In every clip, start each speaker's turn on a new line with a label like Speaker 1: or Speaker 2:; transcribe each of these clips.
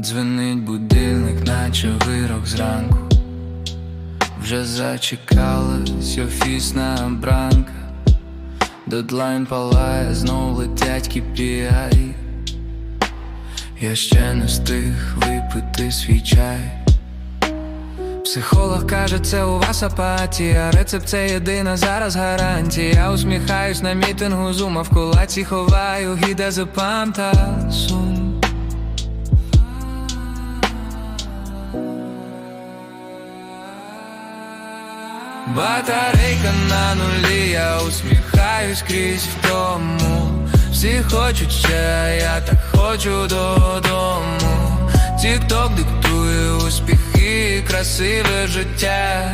Speaker 1: Дзвенить будильник, наче вирок зранку. Вже зачекалась офісна бранка. Дедлайн палає, знов летять KPI Я ще не встиг випити свій чай. Психолог каже, це у вас апатія. Рецепт це єдина зараз гарантія. Усміхаюсь на мітингу зума в кулаці ховаю гіда за та Батарейка на нулі, я усміхаюсь крізь втому. Всі хочуть ще, я так хочу додому. Тік-ток диктує успіхи, красиве життя.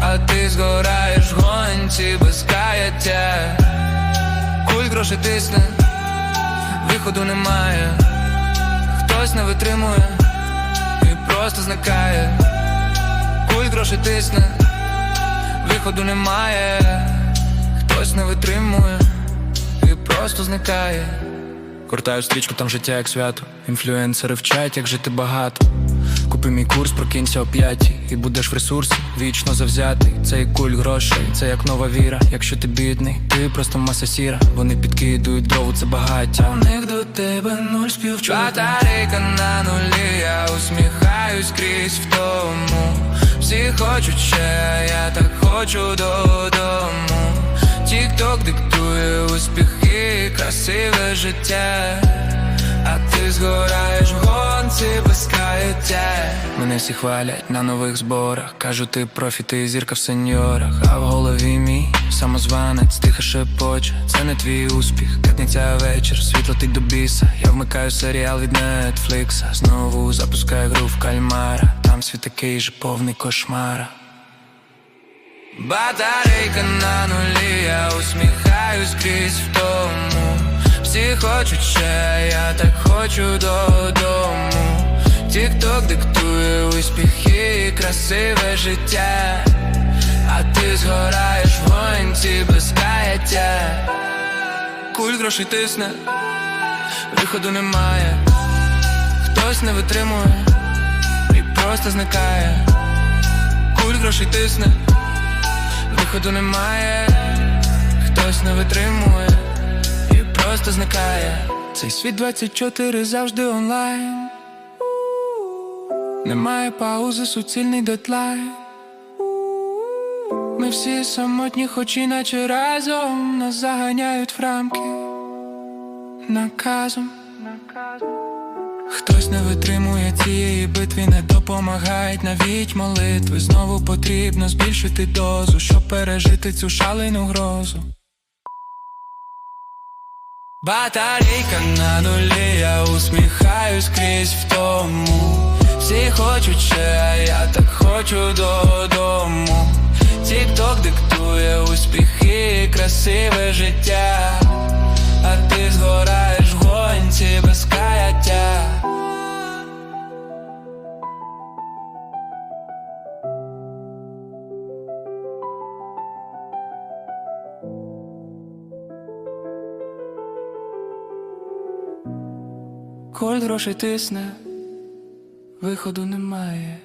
Speaker 1: А ти згораєш гонці без каяття. Куль гроші тисне, виходу немає. Хтось не витримує і просто зникає. Куль гроші тисне, виходу немає. Хтось не витримує і просто зникає. Кортаю стрічку, там життя як свято. Інфлюенсери вчать, як жити багато. Купи мій курс, прокинься о п'ятій І будеш в ресурсі, вічно завзятий Це як куль грошей, це як нова віра Якщо ти бідний, ти просто маса сіра Вони підкидують дрову, це багаття У них до тебе нуль співчуття Батарейка на нулі, я усміхаюсь крізь втому Всі хочуть ще, я так хочу додому. Тік-ток диктує успіхи, красиве життя. А ти згораєш в гонці без каяття. Мене всі хвалять на нових зборах. Кажуть, ти профі, ти зірка в сеньорах. А в голові мій самозванець, тихо шепоче. Це не твій успіх, п'ятниця вечір, світло тить до біса. Я вмикаю серіал від Нетфлікса. Знову запускаю гру в кальмара. Там світ такий же повний кошмара Батарейка на нулі, я усміхаюсь крізь втому всі хочуть ще, я так хочу додому. Тік-ток диктує успіхи, красиве життя, а ти згораєш в гонці без каяття. Куль грошей тисне, виходу немає, хтось не витримує і просто зникає. Куль грошей тисне, виходу немає, хтось не витримує просто зникає. Цей світ 24 завжди онлайн. Немає паузи, суцільний дедлайн. Ми всі самотні, хоч іначе разом нас заганяють в рамки наказом. Хтось не витримує цієї битви, не допомагають навіть молитви. Знову потрібно збільшити дозу, щоб пережити цю шалену грозу. Батарейка на нулі, я усміхаюсь крізь втому Всі хочуть ще, а я так хочу додому Тік-ток диктує успіхи, красиве життя, а ти згораєш Коль грошей тисне, виходу немає.